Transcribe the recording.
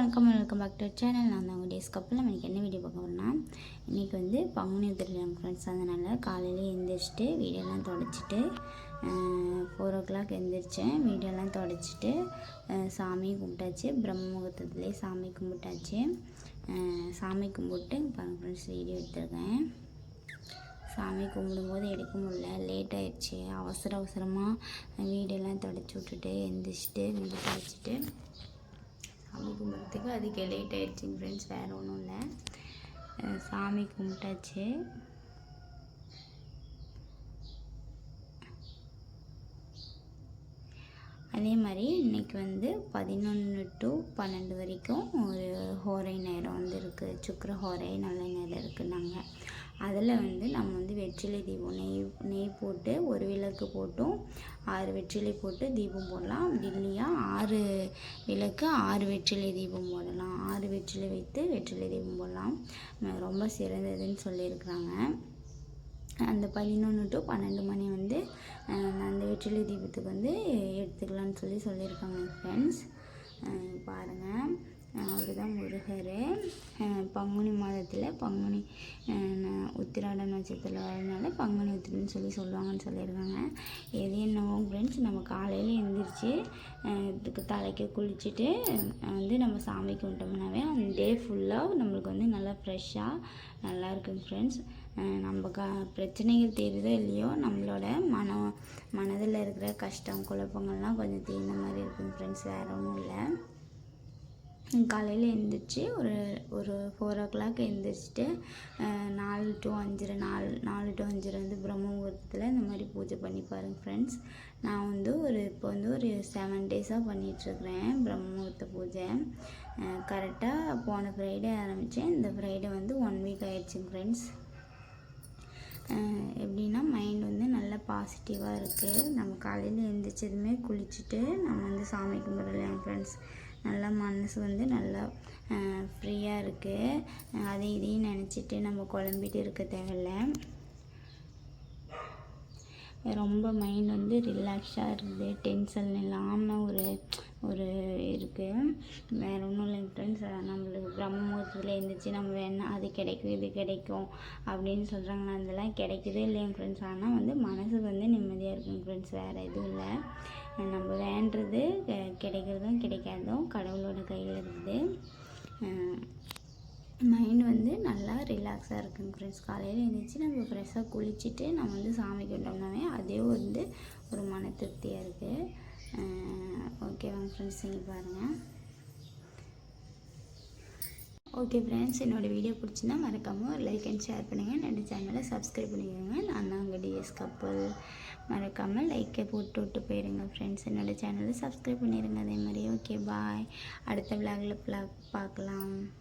வணக்கம் welcome back to channel நான் தான் உங்கள் டேஸ் கப்பில் எனக்கு என்ன வீடியோ பார்க்க போகிறோம்னா இன்றைக்கி வந்து பங்குனி உத்திரம் ஃப்ரெண்ட்ஸ் அதனால் காலையில் எழுந்திரிச்சிட்டு வீடியோலாம் தொடச்சிட்டு ஃபோர் ஓ கிளாக் எழுந்திரிச்சேன் வீடியோலாம் தொடச்சிட்டு சாமி கும்பிட்டாச்சு. பிரம்ம முகூர்த்தத்துலேயே சாமி கும்பிட்டாச்சு. சாமி கும்பிட்டு பாருங்க ஃப்ரெண்ட்ஸ் வீடியோ எடுத்துருக்கேன். சாமி கும்பிடும்போது எடுக்க முடியல. லேட் ஆயிடுச்சு. அவசர அவசரமாக வீடெல்லாம் தொடச்சி விட்டுட்டு எழுந்திரிச்சிட்டு வீடு தொடச்சிட்டு சாமி கும்பிட்றதுக்கு அதுக்கு லேட் ஆகிடுச்சிங்க ஃப்ரெண்ட்ஸ் வேறு ஒன்றும் இல்லை. சாமி கும்பிட்டாச்சு. அதே மாதிரி இன்றைக்கி வந்து பதினொன்று டு பன்னெண்டு வரைக்கும் ஒரு ஹோரை நேரம் வந்து இருக்குது சுக்கர ஹோரை நல்ல நேரம். அதில் வந்து நம்ம வந்து வெற்றிலை தீபம் நெய் நெய் போட்டு ஒரு விளக்கு போட்டும். ஆறு வெற்றிலை போட்டு தீபம் போடலாம். இல்லையா? ஆறு விளக்கு ஆறு வெற்றிலை தீபம் போடலாம். ஆறு வெற்றிலை வைத்து வெற்றிலை தீபம் போடலாம். ரொம்ப சிறந்ததுன்னு சொல்லியிருக்கிறாங்க. அந்த பதினொன்று டு பன்னெண்டு மணி வந்து அந்த வெற்றிலை தீபத்துக்கு வந்து எடுத்துக்கலான்னு சொல்லி சொல்லியிருக்காங்க ஃப்ரெண்ட்ஸ் பாருங்கள் அவர் தான் முருகர். பங்குனி மாதத்தில் பங்குனி உத்திராட நட்சத்திரத்தில் வரதுனால பங்குனி உத்திரன்னு சொல்லி சொல்லுவாங்கன்னு சொல்லியிருக்காங்க எது என்னவோ ஃப்ரெண்ட்ஸ் நம்ம காலையில் எழுந்திரிச்சு இதுக்கு தலைக்கு குளிச்சுட்டு வந்து நம்ம சாமி கும்பிட்டோம்னாவே அந்த டே ஃபுல்லாக நம்மளுக்கு வந்து நல்லா ஃப்ரெஷ்ஷாக நல்லா இருக்குங்க ஃப்ரெண்ட்ஸ் நம்ம க பிரச்சனைகள் தீருதோ இல்லையோ நம்மளோட மனம் மனதில் இருக்கிற கஷ்டம் குழப்பங்கள்லாம் கொஞ்சம் தீர்ந்த மாதிரி இருக்குங்க ஃப்ரெண்ட்ஸ் வேறு ஒன்றும் இல்லை. காலையில் எழுந்திரிச்சி ஒரு ஒரு ஃபோர் ஓ கிளாக் எழுந்திரிச்சிட்டு நாலு டு அஞ்சரை நாலு நாலு டு அஞ்சரை வந்து பிரம்ம முகூர்த்தத்தில் இந்த மாதிரி பூஜை பண்ணி பாருங்கள் ஃப்ரெண்ட்ஸ் நான் வந்து ஒரு இப்போ வந்து ஒரு செவன் டேஸாக பண்ணிகிட்ருக்குறேன் பிரம்ம முகூர்த்த பூஜை. கரெக்டாக போன ஃப்ரைடே ஆரம்பித்தேன் இந்த ஃப்ரைடே வந்து ஒன் வீக் ஆகிடுச்சிங்க ஃப்ரெண்ட்ஸ் எப்படின்னா மைண்ட் வந்து நல்லா பாசிட்டிவாக இருக்குது நம்ம காலையில் எழுந்திரிச்சதுமே குளிச்சுட்டு நம்ம வந்து சாமி கும்பிடலாம் ஃப்ரெண்ட்ஸ் நல்லா மனசு வந்து நல்லா ஃப்ரீயாக இருக்குது அதையும் இதையும் நினச்சிட்டு நம்ம குழம்பிட்டு இருக்க தேவையில்ல. ரொம்ப மைண்ட் வந்து ரிலாக்ஸாக இருக்குது டென்ஷன் இல்லாமல் ஒரு ஒரு இருக்குது வேறு ஒன்றும் இல்லை ஃப்ரெண்ட்ஸ் நம்மளுக்கு பிரம்ம முகூர்த்தத்தில் எழுந்திரிச்சு நம்ம வேணால் அது கிடைக்கும் இது கிடைக்கும் அப்படின்னு சொல்கிறாங்க அதெல்லாம் கிடைக்குதே இல்லைங்க ஃப்ரெண்ட்ஸ் ஆனால் வந்து மனசுக்கு வந்து நிம்மதியாக இருக்குங்க ஃப்ரெண்ட்ஸ் வேறு எதுவும் இல்லை. நம்ம வேண்டது கிடைக்கிறதும் கிடைக்காதும் கடவுளோட கையில் இருக்குது. மைண்ட் வந்து நல்லா ரிலாக்ஸாக இருக்குங்க ஃப்ரெண்ட்ஸ் காலையில் எழுந்திரிச்சு நம்ம ஃப்ரெஷ்ஷாக குளிச்சுட்டு நம்ம வந்து சாமி கும்பிட்டோம்னாவே அதே வந்து ஒரு மன திருப்தியாக இருக்குது ஓகேவாங்க ஃப்ரெண்ட்ஸ் நீங்கள் பாருங்கள் ஓகே ஃப்ரெண்ட்ஸ் என்னோடய வீடியோ பிடிச்சிருந்தா மறக்காமல் ஒரு லைக் அண்ட் ஷேர் பண்ணுங்கள் என்னோடய சேனலை சப்ஸ்கிரைப் பண்ணிக்கோங்க. நான் தான் உங்கள் டிஎஸ் கப்பல். மறக்காமல் லைக்கை போட்டு விட்டு போயிடுங்க ஃப்ரெண்ட்ஸ் என்னோடய சேனலை சப்ஸ்கிரைப் பண்ணிடுங்க அதே மாதிரி ஓகே பாய் அடுத்த விளாகில் பார்க்கலாம்.